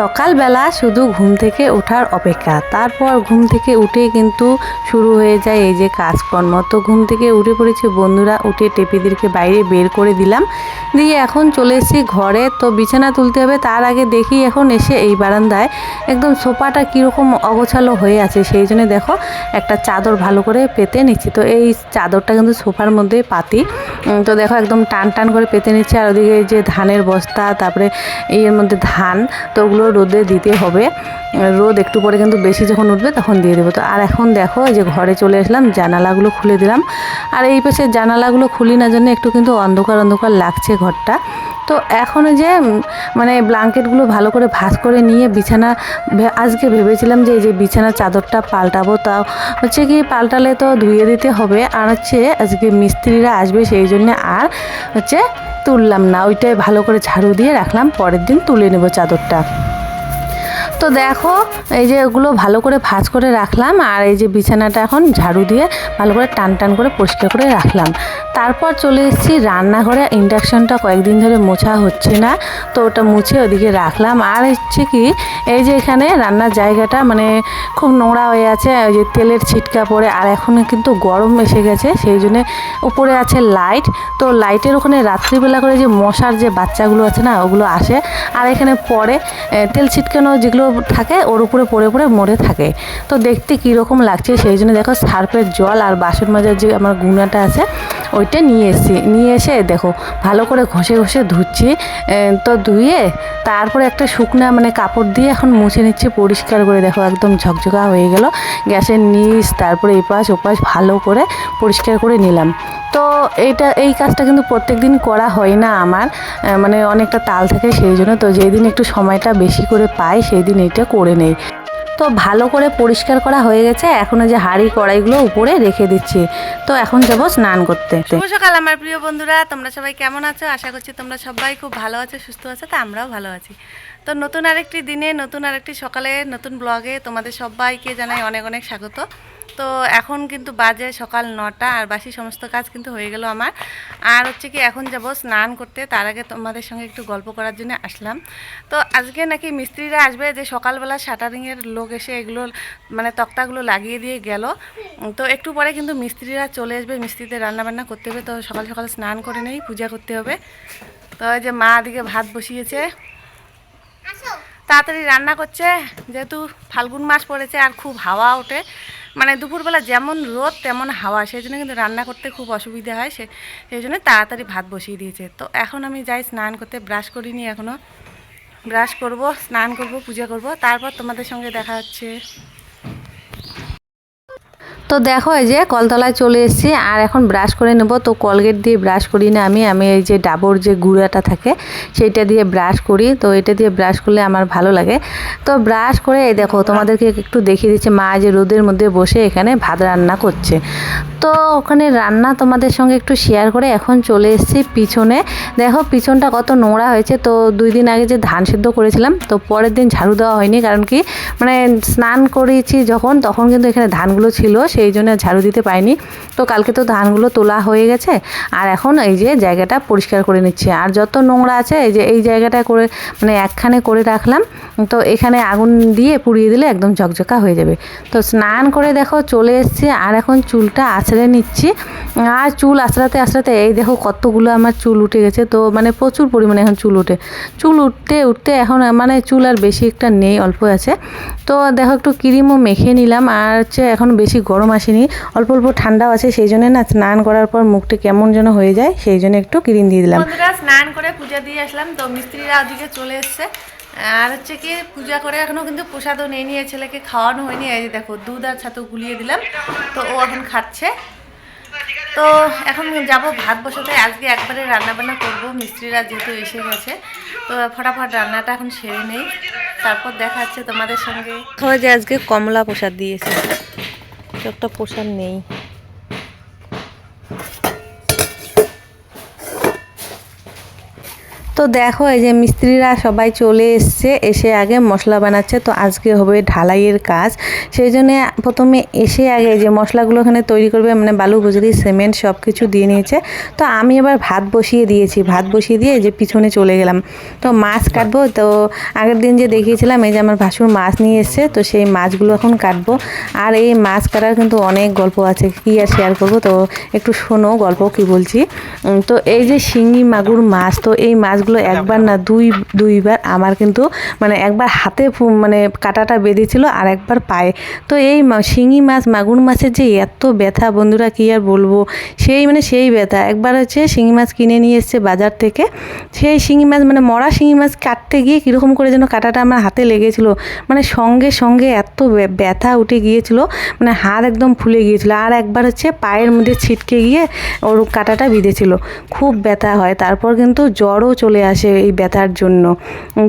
সকালবেলা শুধু ঘুম থেকে ওঠার অপেক্ষা। তারপর ঘুম থেকে উঠে কিন্তু শুরু হয়ে যায় এই যে কাজকর্ম। তো ঘুম থেকে উঠে পড়েছে বন্ধুরা, উঠে টেপিদেরকে বাইরে বের করে দিলাম। দিয়ে এখন চলে এসেছি ঘরে। তো বিছানা তুলতে হবে, তার আগে দেখি এখন এসে এই বারান্দায় একদম সোফাটা কীরকম অগোছালো হয়ে আছে, সেই জন্য দেখো একটা চাদর ভালো করে পেতে নিচ্ছি। তো এই চাদরটা কিন্তু সোফার মধ্যে পাতি। তো দেখো একদম টান টান করে পেতে নিচ্ছে। আর ওদিকে যে ধানের বস্তা, তারপরে এর মধ্যে ধান, তো ওগুলো রোদে দিতে হবে। রোদ একটু পরে কিন্তু বেশি যখন উঠবে তখন দিয়ে দেবো। তো আর এখন দেখো যে ঘরে চলে আসলাম, জানালাগুলো খুলে দিলাম। আর এই পাশে জানালাগুলো খুলি না জন্য একটু কিন্তু অন্ধকার অন্ধকার লাগছে ঘরটা। তো এখন যে মানে ব্লাঙ্কেটগুলো ভালো করে ভাঁজ করে নিয়ে বিছানা আজকে ভেবেছিলাম যে এই যে বিছানা চাদরটা পাল্টাবো তাও হচ্ছে কি পাল্টালে তো ধুয়ে দিতে হবে। আর হচ্ছে আজকে মিস্ত্রিরা আসবে সেই জন্য আর হচ্ছে তুললাম না। ওইটাই ভালো করে ঝাড়ু দিয়ে রাখলাম, পরের দিন তুলে নেব চাদরটা। তো দেখো, এই যে ওগুলো ভালো করে ভাজ করে রাখলাম আর এই যে বিছানাটা এখন ঝাড়ু দিয়ে ভালো করে টান টান করে পরিষ্কার করে রাখলাম। তারপর চলে এসেছি রান্নাঘরে, ইন্ডাকশনটা কয়েকদিন ধরে মোছা হচ্ছে না, তো ওটা মুছে ওদিকে রাখলাম। আর হচ্ছে কি, এই যে এখানে রান্নার জায়গাটা মানে খুব নোংরা হয়ে আছে, ওই যে তেলের ছিটকা পড়ে, আর এখন কিন্তু গরম এসে গেছে, সেই জন্য উপরে আছে লাইট। তো লাইটের ওখানে রাত্রিবেলা করে যে মশার যে বাচ্চাগুলো আছে না, ওগুলো আসে। আর এখানে পরে তেল ছিটকানো যেগুলো থাকে, ওর উপরে পড়ে পড়ে মরে থাকে। তো দেখতে কীরকম লাগছে, সেই জন্য দেখো সার্ফের জল আর বাসন মাজার যে আমার গুণাটা আছে, ওইটা নিয়ে এসেছি। নিয়ে এসে দেখো, ভালো করে ঘষে ঘষে ধুচ্ছি তো ধুয়ে তারপরে একটা শুকনা মানে কাপড় দিয়ে এখন মুছে নিচ্ছি, পরিষ্কার করে দেখো একদম ঝকঝকা হয়ে গেল। গ্যাসের নিচ, তারপরে এপাশ ওপাশ ভালো করে পরিষ্কার করে নিলাম। তো এইটা, এই কাজটা কিন্তু প্রত্যেক দিন করা হয় না আমার। মানে অনেকটা তাল থাকে সেই জন্য। তো যেই দিন একটু সময়টা বেশি করে পাই সেই দিন এইটা করে নেই। তো ভালো করে পরিষ্কার করা হয়ে গেছে। এখন যে হাঁড়ি কড়াইগুলো উপরে রেখে দিচ্ছি। তো এখন যাব স্নান করতে। সকাল আমার প্রিয় বন্ধুরা। তোমরা সবাই কেমন আছো? আশা করছি তোমরা সবাই খুব ভালো আছো, সুস্থ আছো, তা আমরাও ভালো আছি। তো নতুন আরেকটি দিনে, নতুন আরেকটি সকালে, নতুন ব্লগে তোমাদের সবাইকে জানাই অনেক অনেক স্বাগত। তো এখন কিন্তু বাজে সকাল নটা আর বাসি সমস্ত কাজ কিন্তু হয়ে গেল আমার। আর হচ্ছে কি এখন যাব স্নান করতে তার আগে তোমাদের সঙ্গে একটু গল্প করার জন্য আসলাম। তো আজকে নাকি মিস্ত্রিরা আসবে যে সকালবেলা শাটারিংয়ের লোক এসে এগুলো মানে তক্তাগুলো লাগিয়ে দিয়ে গেল। তো একটু পরে কিন্তু মিস্ত্রিরা চলে আসবে মিস্ত্রিদের রান্নাবান্না করতে হবে। তো সকাল সকাল স্নান করে নেই পূজা করতে হবে। তো এই যে মা দিকে ভাত বসিয়েছে। তাড়াতাড়ি রান্না করছে যেহেতু ফাল্গুন মাস পড়েছে আর খুব হাওয়া ওঠে মানে দুপুরবেলা যেমন রোদ, তেমন হাওয়া, সেই জন্য কিন্তু রান্না করতে খুব অসুবিধা হয়। সে সেই জন্য তাড়াতাড়ি ভাত বসিয়ে দিয়েছে। তো এখন আমি যাই স্নান করতে, ব্রাশ করিনি এখনও ব্রাশ করব, স্নান করব, পূজা করব। তারপর তোমাদের সঙ্গে দেখা হচ্ছে। তো দেখো এই যে কলতলায় চলে এসেছি, আর এখন ব্রাশ করে নেব। তো কলগেট দিয়ে ব্রাশ করি না আমি আমি এই যে ডাবর যে গুঁড়াটা থাকে, সেইটা দিয়ে ব্রাশ করি। তো এটা দিয়ে ব্রাশ করলে আমার ভালো লাগে। তো ব্রাশ করে এই দেখো, তোমাদেরকে একটু দেখিয়ে দিচ্ছে। মা যে রোদের মধ্যে বসে এখানে ভাত রান্না করছে। তো ওখানে রান্না তোমাদের সঙ্গে একটু শেয়ার করে এখন চলে এসেছি পিছনে। দেখো পিছনটা কত নোংরা হয়েছে। তো দুই দিন আগে যে ধান সিদ্ধ করেছিলাম, তো পরের দিন ঝাড়ু দেওয়া হয়নি। কারণ কি মানে স্নান করেছি যখন, তখন কিন্তু এখানে ধানগুলো ছিল সেই জন্য ঝাড়ু দিতে পাইনি তো কালকে তো ধানগুলো তোলা হয়ে গেছে। আর এখন এই যে জায়গাটা পরিষ্কার করে নিচ্ছে। আর যত নোংরা আছে, এই যে এই জায়গাটা করে মানে একখানে করে রাখলাম, তো এখানে আগুন দিয়ে পুড়িয়ে দিলে একদম ঝকঝকা হয়ে যাবে। তো স্নান করে দেখো চলে এসেছি। আর এখন চুলটা আছড়ে নিচ্ছি। আর চুল আছড়াতে আছড়াতে, এই দেখো কতগুলো আমার চুল উঠে গেছে। তো মানে প্রচুর পরিমাণে এখন চুল উঠে। চুল উঠতে উঠতে এখন মানে চুল আর বেশি একটা নেই, অল্প আছে। তো দেখো একটু ক্রিমও মেখে নিলাম। আর হচ্ছে এখন বেশি গরম আসেনি অল্প অল্প ঠান্ডাও আছে সেই জন্য না স্নান করার পর মুখটা কেমন যেন হয়ে যায় সেই জন্য একটু ক্রিম দিয়ে দিলাম। স্নান করে পূজা দিয়ে আসলাম তো মিস্ত্রিরা ওদিকে চলে এসছে। আর হচ্ছে কি পূজা করে এখনও কিন্তু প্রসাদও নিয়ে নিয়ে ছেলেকে খাওয়ানো হয়নি এই যে দেখো দুধ আর ছাতু গুলিয়ে দিলাম তো ও এখন খাচ্ছে। তো এখন যাব ভাত বসাতে আজকে একবারে রান্না বান্না করব মিস্ত্রিরা যেহেতু এসে গেছে তো ফটাফট রান্নাটা এখন সেরে নেই। তারপর দেখা যাচ্ছে তোমাদের সঙ্গে। যে আজকে কমলা প্রসাদ দিয়েছে একটা প্রসাদ নেই। তো দেখো, এই যে মিস্ত্রিরা সবাই চলে এসছে, এসে আগে মশলা বানাচ্ছে। তো আজকে হবে ঢালাইয়ের কাজ। সেই জন্যে প্রথমে এসে আগে যে মশলাগুলো এখানে তৈরি করবে মানে বালু বুজরি সিমেন্ট সব কিছু দিয়ে নিয়েছে। তো আমি এবার ভাত বসিয়ে দিয়েছি। ভাত বসিয়ে দিয়ে যে পিছনে চলে গেলাম। তো মাছ কাটবো। তো আগের দিন যে দেখিয়েছিলাম, এই যে আমার ভাসুর মাছ নিয়ে এসছে, তো সেই মাছগুলো এখন কাটবো। আর এই মাছ কাটার কিন্তু অনেক গল্প আছে, কি আর শেয়ার করব? তো একটু শোনো গল্প কি বলছি। তো এই যে শিঙি মাগুর মাছ, তো এই মাছগুলো একবার না দুই দুইবার। আমার কিন্তু মানে একবার হাতে মানে কাটাটা বেঁধেছিল আর একবার পায়ে। তো এই শিঙি মাছ মাগুর মাছের যে এত ব্যথা বন্ধুরা কি আর বলব? সেই মানে সেই ব্যথা। একবার হচ্ছে শিঙি মাছ কিনে নিয়ে এসছে বাজার থেকে। সেই শিঙি মাছ মানে মরা শিঙি মাছ কাটতে গিয়ে কীরকম করে যেন কাটাটা আমার হাতে লেগেছিল। মানে সঙ্গে সঙ্গে এত ব্য- ব্যথা উঠে গিয়েছিল। মানে হাত একদম ফুলে গিয়েছিল। আর একবার হচ্ছে পায়ের মধ্যে ছিটকে গিয়ে ওর কাটাটা বিঁধেছিল। খুব ব্যথা হয়। তারপর কিন্তু জ্বরও চলে আসে এই ব্যথার জন্য।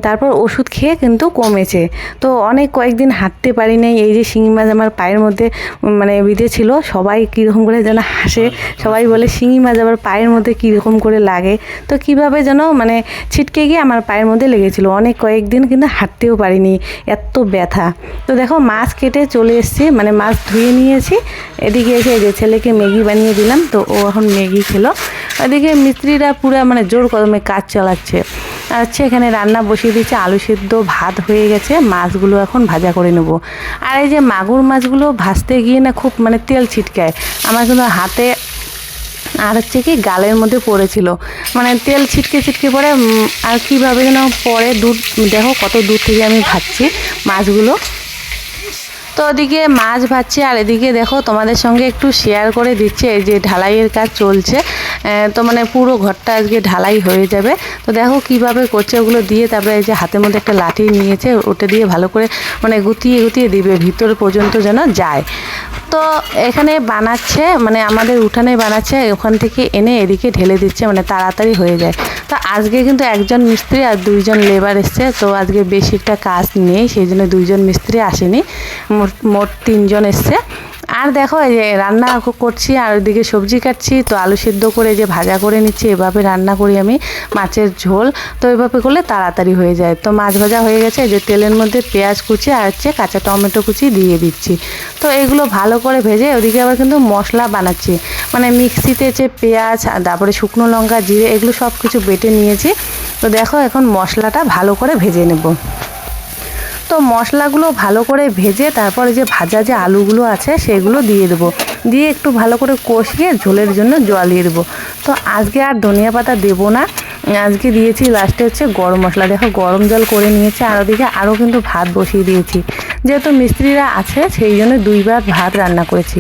তারপর ওষুধ খেয়ে কিন্তু কমেছে। তো অনেক কয়েকদিন হাঁটতে পারি নাই। এই যে শিঙি মাছ আমার পায়ের মধ্যে মানে বিঁধেছিল সবাই কীরকম করে যেন হাসে। সবাই বলে, শিঙি মাছ আবার পায়ের মধ্যে কীরকম করে লাগে? তো কীভাবে যেন মানে ছিটকে গিয়ে আমার পায়ের মধ্যে লেগেছিল। অনেক কয়েকদিন কিন্তু হাঁটতেও পারিনি। এত ব্যথা। তো দেখো, মাছ কেটে চলে এসেছি মানে মাছ ধুয়ে নিয়েছি। এদিকে এসে যে ছেলেকে ম্যাগি বানিয়ে দিলাম। তো ও এখন ম্যাগি খেলো। এদিকে মিস্ত্রিরা পুরো মানে জোর কদমে কাজ চালাচ্ছে। আর হচ্ছে এখানে রান্না বসিয়ে দিচ্ছে আলু সিদ্ধ, ভাত হয়ে গেছে, মাছগুলো এখন ভাজা করে নেব। আর এই যে মাগুর মাছগুলো ভাজতে গিয়ে না খুব মানে তেল ছিটকায়। আমার কিন্তু হাতে আর হচ্ছে কি গালের মধ্যে পড়েছিল। মানে তেল ছিটকে ছিটকে পড়ে আর কীভাবে যেন পরে দূর, দেখো কত দূর থেকে আমি ভাজছি মাছগুলো। তো ওদিকে মাছ ভাজছে, আর এদিকে দেখো তোমাদের সঙ্গে একটু শেয়ার করে দিচ্ছে, এই যে ঢালাইয়ের কাজ চলছে। তো মানে পুরো ঘরটা আজকে ঢালাই হয়ে যাবে। তো দেখো কীভাবে করছে, ওগুলো দিয়ে তারপরে এই যে হাতের মধ্যে একটা লাঠি নিয়েছে, ওটা দিয়ে ভালো করে মানে গুতিয়ে গুতিয়ে দিবে, ভিতর পর্যন্ত যেন যায়। তো এখানে বানাচ্ছে মানে আমাদের উঠানে বানাচ্ছে, ওখান থেকে এনে এদিকে ঢেলে দিচ্ছে মানে তাড়াতাড়ি হয়ে যায়। তো আজকে কিন্তু একজন মিস্ত্রি আর দুইজন লেবার এসছে, তো আজকে বেশি একটা কাজ নেই, সেই জন্য দুইজন মিস্ত্রি আসেনি। মোট মোট তিনজন এসছে। আর দেখো, এই যে রান্না করছি, আর ওইদিকে সবজি কাটছি, তো আলু সিদ্ধ করে যে ভাজা করে নিচ্ছি, এভাবে রান্না করি আমি মাছের ঝোল। তো এভাবে করলে তাড়াতাড়ি হয়ে যায়। তো মাছ ভাজা হয়ে গেছে যে তেলের মধ্যে পেঁয়াজ কুচি আর হচ্ছে কাঁচা টমেটো কুচি দিয়ে দিচ্ছি। তো এগুলো ভালো করে ভেজে ওদিকে আবার কিন্তু মশলা বানাচ্ছি। মানে মিক্সিতে যে পেঁয়াজ তারপরে শুকনো লঙ্কা, জিরে, এগুলো সব কিছু বেটে নিয়েছি। তো দেখো এখন মশলাটা ভালো করে ভেজে নেব। তো মশলাগুলো ভালো করে ভেজে তারপরে যে ভাজা যে আলুগুলো আছে সেগুলো দিয়ে দেবো। দিয়ে একটু ভালো করে কষিয়ে ঝোলের জন্য জল দিয়ে দেবো। তো আজকে আর ধনিয়া পাতা দেবো না। আজকে দিয়েছি লাস্টে হচ্ছে গরম মশলা। দেখো গরম জল করে নিয়েছে আর ওদিকে আরও কিন্তু ভাত বসিয়ে দিয়েছি। যেহেতু মিস্ত্রিরা আছে সেই জন্য দুইবার ভাত রান্না করেছি।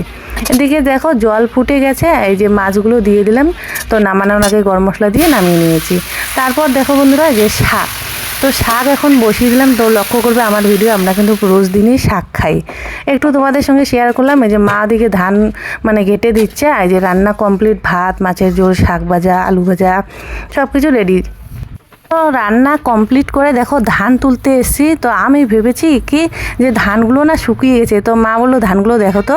এদিকে দেখো জল ফুটে গেছে, এই যে মাছগুলো দিয়ে দিলাম। তো নামানোর আগে গরম মশলা দিয়ে নামিয়ে নিয়েছি। তারপর দেখো বন্ধুরা যে শাক। তো শাক এখন বসিয়ে দিলাম, তো লক্ষ্য করবে আমার ভিডিও আমরা কিন্তু রোজ দিনই শাক খাই। একটু তোমাদের সঙ্গে শেয়ার করলাম, এই যে মা দিকে ধান মানে কেটে দিচ্ছে, আর যে রান্না কমপ্লিট ভাত, মাছের ঝোল, শাক ভাজা, আলু ভাজা সব কিছু রেডি তো রান্না কমপ্লিট করে দেখো ধান তুলতে এসেছি, তো আমি ভেবেছি কি যে ধানগুলো না শুকিয়ে গেছে, তো মা বলল ধানগুলো দেখো তো।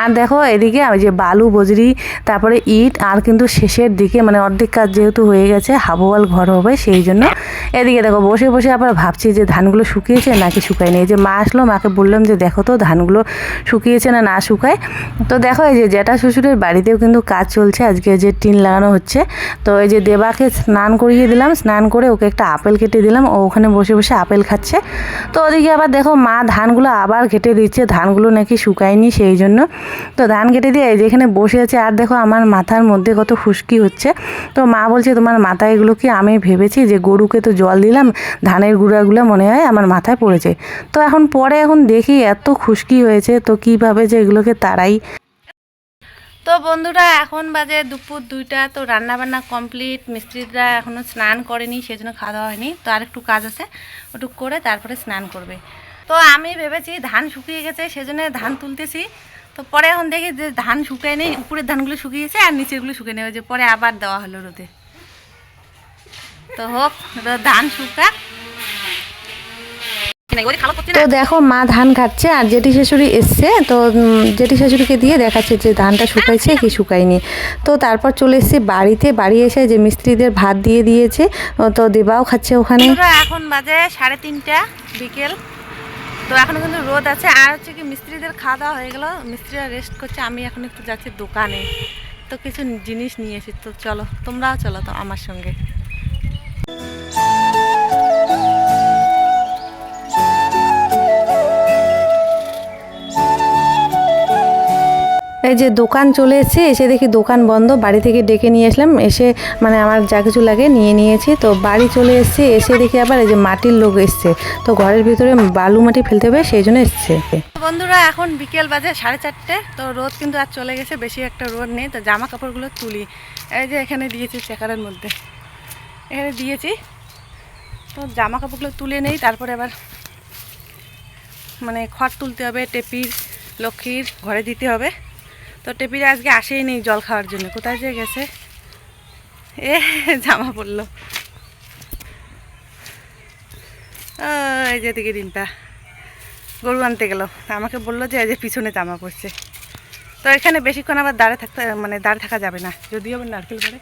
আর দেখো এদিকে ওই যে বালু, বজরি, তারপরে ইট, আর কিন্তু শেষের দিকে মানে অর্ধেক কাজ যেহেতু হয়ে গেছে হাবওয়াল ঘর হবে, সেই জন্য এদিকে দেখো, বসে বসে আবার ভাবছি যে ধানগুলো শুকিয়েছে নাকি শুকায়নি। এই যে মা আসলো, মাকে বললাম যে দেখো তো ধানগুলো শুকিয়েছে না না শুকায়। তো দেখো এই যে জ্যাঠা শ্বশুরের বাড়িতেও কিন্তু কাজ চলছে, আজকে যে টিন লাগানো হচ্ছে। তো এই যে দেবাকে স্নান করিয়ে দিলাম, স্নান করে ওকে একটা আপেল কেটে দিলাম, ও ওখানে বসে বসে আপেল খাচ্ছে। তো ওদিকে আবার দেখো মা ধানগুলো আবার কেটে দিচ্ছে, ধানগুলো নাকি শুকায়নি সেই জন্য। তো ধান কেটে দিয়ে এই যেখানে বসে আছে, আর দেখো আমার মাথার মধ্যে কত খুশকি হচ্ছে। তো মা বলছে, তোমার মাথায় এগুলো কি? আমি ভেবেছি যে গরুকে তো জল দিলাম, ধানের গুঁড়াগুলো মনে হয় আমার মাথায় পড়েছে। তো এখন পরে এখন দেখি, এত খুশকি হয়েছে, তো কীভাবে যে এগুলোকে তাড়াই। তো বন্ধুরা, এখন বাজে দুপুর দুইটা, তো রান্না বান্না কমপ্লিট। মিস্ত্রিরা এখনও স্নান করেনি, সেজন্য খাওয়া দাওয়া হয়নি। তো আর একটু কাজ আছে, ওটুক করে তারপরে স্নান করবে। তো আমি ভেবেছি ধান শুকিয়ে গেছে, সেজন্য ধান তুলতেছি। তো পরে এখন দেখি যে ধান শুকায় নেই উপরের ধানগুলো শুকিয়েছে আর নিচেরগুলো শুকিয়ে নেবে যে পরে আবার দেওয়া হলো রোদে। তো হোক ধান তো দেখো মা ধান খাচ্ছে আর জেঠি শাশুড়ি এসছে। তো জেঠি শাশুড়িকে দিয়ে দেখাচ্ছে যে ধানটা শুকাইছে কি শুকায়নি। তো তারপর চলে এসেছি বাড়িতে। বাড়ি এসে যে মিস্ত্রিদের ভাত দিয়ে দিয়েছে তো দেবাও খাচ্ছে ওখানে। এখন বাজে সাড়ে তিনটা বিকেল। তো এখন কিন্তু রোদ আছে। আর হচ্ছে কি মিস্ত্রিদের খাওয়া দাওয়া হয়ে গেল। মিস্ত্রিরা রেস্ট করছে। আমি এখন একটু যাচ্ছি দোকানে। তো কিছু জিনিস নিয়ে এসেছি। তো চলো তোমরাও চলো তো আমার সঙ্গে। এই যে দোকান চলে এসেছে, এসে দেখি দোকান বন্ধ, বাড়ি থেকে ডেকে নিয়ে আসলাম, এসে মানে আমার যা কিছু লাগে নিয়ে নিয়েছি, তো বাড়ি চলে এসেছি, এসে দেখি আবার এই যে মাটির লোক এসছে, তো ঘরের ভিতরে বালু মাটি ফেলতে হবে, সেই জন্য এসছে। বন্ধুরা, এখন বিকেল বাজে সাড়ে চারটে, তো রোদ কিন্তু আর চলে গেছে, বেশি একটা রোদ নেই, তো জামা কাপড়গুলো তুলি। এই যে এখানে দিয়েছি চেকারের মধ্যে। এখানে দিয়েছি, তো জামা কাপড়গুলো তুলে নেই, তারপরে আবার মানে খড় তুলতে হবে, টেপির, লক্ষ্মীর, ঘরে দিতে হবে। তো টেপিরা আজকে আসেই নেই জল খাওয়ার জন্য। কোথায় যে গেছে? এ, জামা পড়ল। এই যে দিকে ডিম্পা গরু আনতে গেল। আমাকে বলল যে, এই যে পিছনে জামা পড়ছে। তো এখানে বেশিক্ষণ আবার দাঁড়ে থাকতে মানে দাঁড়ে থাকা যাবে না। যদিও আবার নারকেল পড়ে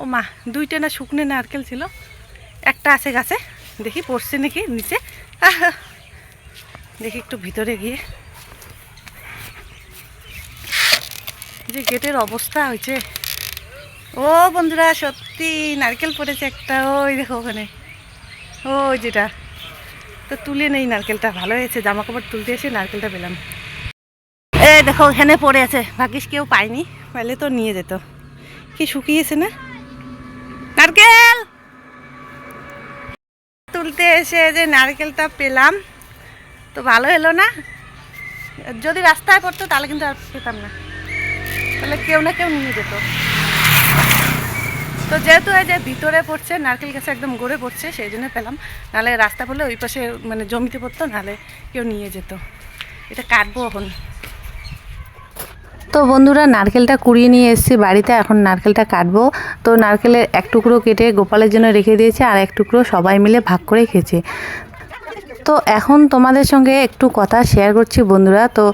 ও মা, দুইটা না শুকনো নারকেল ছিল। একটা আছে গাছে। দেখি পড়ছে নাকি নিচে! দেখি একটু ভিতরে গিয়ে। যে গেটের অবস্থা হয়েছে। ও বন্ধুরা, সত্যি নারকেল পড়েছে একটা, ওই দেখো ওখানে। ওই যেটা। তো তুলে নেই নারকেলটা, ভালো হয়েছে জামা কাপড় তুলতে এসে নারকেলটা পেলাম। এই দেখো, এখানে পড়ে আছে। ভাগ্যিস কেউ পায়নি, পাইলে তো নিয়ে যেত। কি শুকিয়েছে না? নারকেল! তুলতে এসে যে নারকেলটা পেলাম। তো ভালো এলো না? যদি রাস্তায় পড়তো, তাহলে কিন্তু আর পেতাম না। তাহলে কেউ না কেউ নিয়ে যেত। তো যেহেতু এই যে ভিতরে পড়ছে, নারকেল গাছে একদম গড়ে পড়ছে, সেই জন্য পেলাম। নাহলে রাস্তা পড়লে ওই পাশে মানে জমিতে পড়তো, নাহলে কেউ নিয়ে যেত। এটা কাটবো এখন। তো বন্ধুরা, নারকেলটা কুড়িয়ে নিয়ে এসেছি বাড়িতে, এখন নারকেলটা কাটবো। তো নারকেলের এক টুকরো কেটে গোপালের জন্য রেখে দিয়েছে, আর এক টুকরো সবাই মিলে ভাগ করে খেয়েছে। তো এখন তোমাদের সঙ্গে একটু কথা শেয়ার করছি বন্ধুরা। তো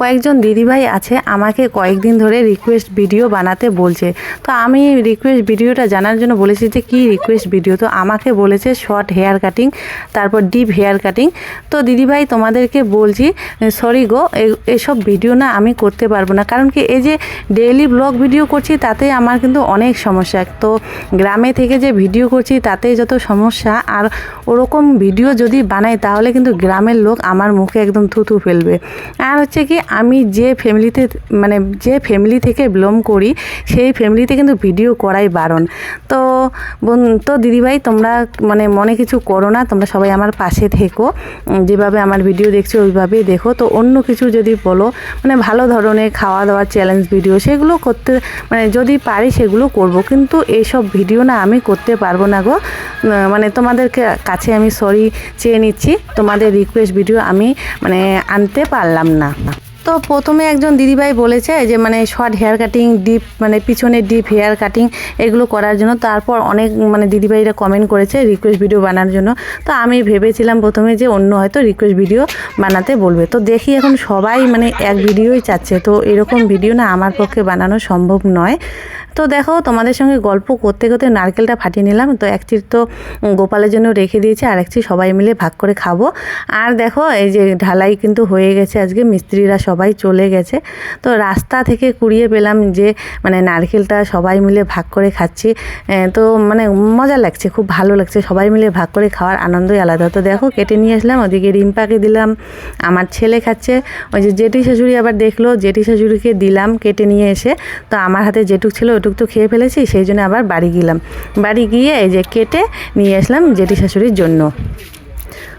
কয়েকজন দিদিভাই আছে, আমাকে কয়েকদিন ধরে রিকোয়েস্ট ভিডিও বানাতে বলছে। তো আমি রিকোয়েস্ট ভিডিওটা জানার জন্য বলেছি যে, কী রিকোয়েস্ট ভিডিও তো আমাকে বলেছে শর্ট হেয়ার কাটিং তারপর ডিপ হেয়ার কাটিং তো দিদিভাই, তোমাদেরকে বলছি সরি গো এসব ভিডিও না আমি করতে পারব না। কারণ কি, এই যে ডেইলি ব্লগ ভিডিও করছি, তাতে আমার কিন্তু অনেক সমস্যা। তো গ্রামে থেকে যে ভিডিও করছি, তাতে যত সমস্যা, আর ওরকম ভিডিও যদি বানাই, তাহলে কিন্তু গ্রামের লোক আমার মুখে একদম থুতু ফেলবে। আর হচ্ছে কি, আমি যে ফ্যামিলিতে মানে যে ফ্যামিলি থেকে বিলং করি, সেই ফ্যামিলিতে কিন্তু ভিডিও করাই বারণ। তো তো দিদিভাই, তোমরা মানে মনে কিছু করো না, তোমরা সবাই আমার পাশে থেকো। যেভাবে আমার ভিডিও দেখছ, ওইভাবেই দেখো। তো অন্য কিছু যদি বলো মানে ভালো ধরনের খাওয়া দাওয়ার চ্যালেঞ্জ ভিডিও সেগুলো করতে মানে যদি পারি সেগুলো করব। কিন্তু এইসব ভিডিও না আমি করতে পারব না গো। মানে তোমাদেরকে কাছে আমি সরি চেয়ে নিচ্ছি। তোমাদের রিকোয়েস্ট ভিডিও আমি মানে আনতে পারলাম না। তো প্রথমে একজন দিদিভাই বলেছে যে মানে শর্ট হেয়ার কাটিং ডিপ মানে পিছনে ডিপ হেয়ার কাটিং এগুলো করার জন্য। তারপর অনেক মানে দিদিভাইরা কমেন্ট করেছে রিকোয়েস্ট ভিডিও বানানোর জন্য। তো আমি ভেবেছিলাম প্রথমে যে অন্য হয়তো রিকোয়েস্ট ভিডিও বানাতে বলবে। তো দেখি এখন সবাই মানে এক ভিডিওই চাচ্ছে। তো এরকম ভিডিও না আমার পক্ষে বানানো সম্ভব নয়। তো দেখো, তোমাদের সঙ্গে গল্প করতে করতে নারকেলটা ফাটিয়ে নিলাম। তো এক চির তো গোপালের জন্য রেখে দিয়েছি, আর এক চির সবাই মিলে ভাগ করে খাব। আর দেখো, এই যে ঢালাই কিন্তু হয়ে গেছে আজকে, মিস্ত্রিরা সবাই চলে গেছে। তো রাস্তা থেকে কুড়িয়ে পেলাম যে মানে নারকেলটা সবাই মিলে ভাগ করে খাচ্ছি। তো মানে মজা লাগছে, খুব ভালো লাগছে সবাই মিলে ভাগ করে খাওয়ার আনন্দই আলাদা। তো দেখো, কেটে নিয়ে আসলাম, ওদিকে রিম্পাকে দিলাম, আমার ছেলে খাচ্ছে। ওই যে জেঠি শাশুড়ি আবার দেখল, জেঠি শাশুড়িকে দিলাম কেটে নিয়ে এসে। তো আমার হাতে যেটুক ছিল ওটুক তো খেয়ে ফেলেছি, সেই জন্য আবার বাড়ি গেলাম। বাড়ি গিয়ে এই যে কেটে নিয়ে আসলাম জেঠি শাশুড়ির জন্য।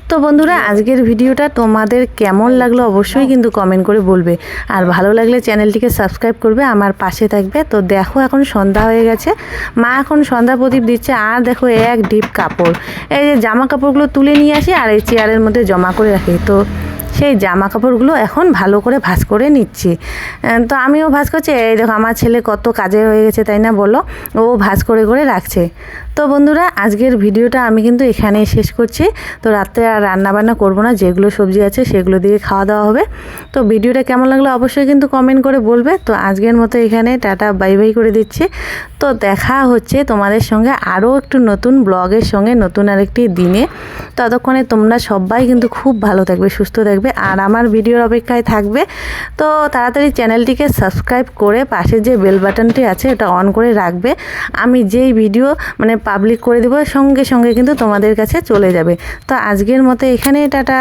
তো বন্ধুরা, আজকের ভিডিওটা তোমাদের কেমন লাগল অবশ্যই কিন্তু কমেন্ট করে বলবে। আর ভালো লাগলে চ্যানেলটিকে সাবস্ক্রাইব করবে, আমার পাশে থাকবে। তো দেখো এখন সন্ধ্যা হয়ে গেছে। মা এখন সন্ধ্যা প্রদীপ দিচ্ছে, আর দেখো এক ডিপ কাপড়। এই যে জামা কাপড়গুলো তুলে নিয়ে আসি, আর এই চেয়ারের মধ্যে জমা করে রাখি। তো সেই জামা কাপড়গুলো এখন ভালো করে ভাঁজ করে নিচ্ছি। তো আমিও ভাঁজ করছি, এই দেখো আমার ছেলে কত কাজে হয়ে গেছে, তাই না বলো? ও ভাঁজ করে করে রাখছে। তো বন্ধুরা, আজকের ভিডিওটা আমি কিন্তু এখানেই শেষ করছি। তো রাত্রে আর রান্নাবান্না করব না, যেগুলো সবজি আছে সেগুলো দিয়ে খাওয়া দাওয়া হবে। তো ভিডিওটা কেমন লাগল অবশ্যই কিন্তু কমেন্ট করে বলবে। তো আজকের মতো এখানে টাটা, বাই বাই করে দিচ্ছি। তো দেখা হচ্ছে তোমাদের সঙ্গে আরও একটু নতুন ব্লগের সঙ্গে, নতুন আরেকটি দিনে। ততক্ষণে তোমরা সবাই কিন্তু খুব ভালো থাকবে, সুস্থ থাকবে, আর আমার ভিডিওর অপেক্ষায় থাকবে। তো তাড়াতাড়ি চ্যানেলটিকে সাবস্ক্রাইব করে পাশে যে বেল বাটনটি আছে এটা অন করে রাখবে। আমি যেই ভিডিও মানে পাবলিক করে দেবো, সঙ্গে সঙ্গে কিন্তু তোমাদের কাছে চলে যাবে। তো আজকের মতো এখানে টাটা।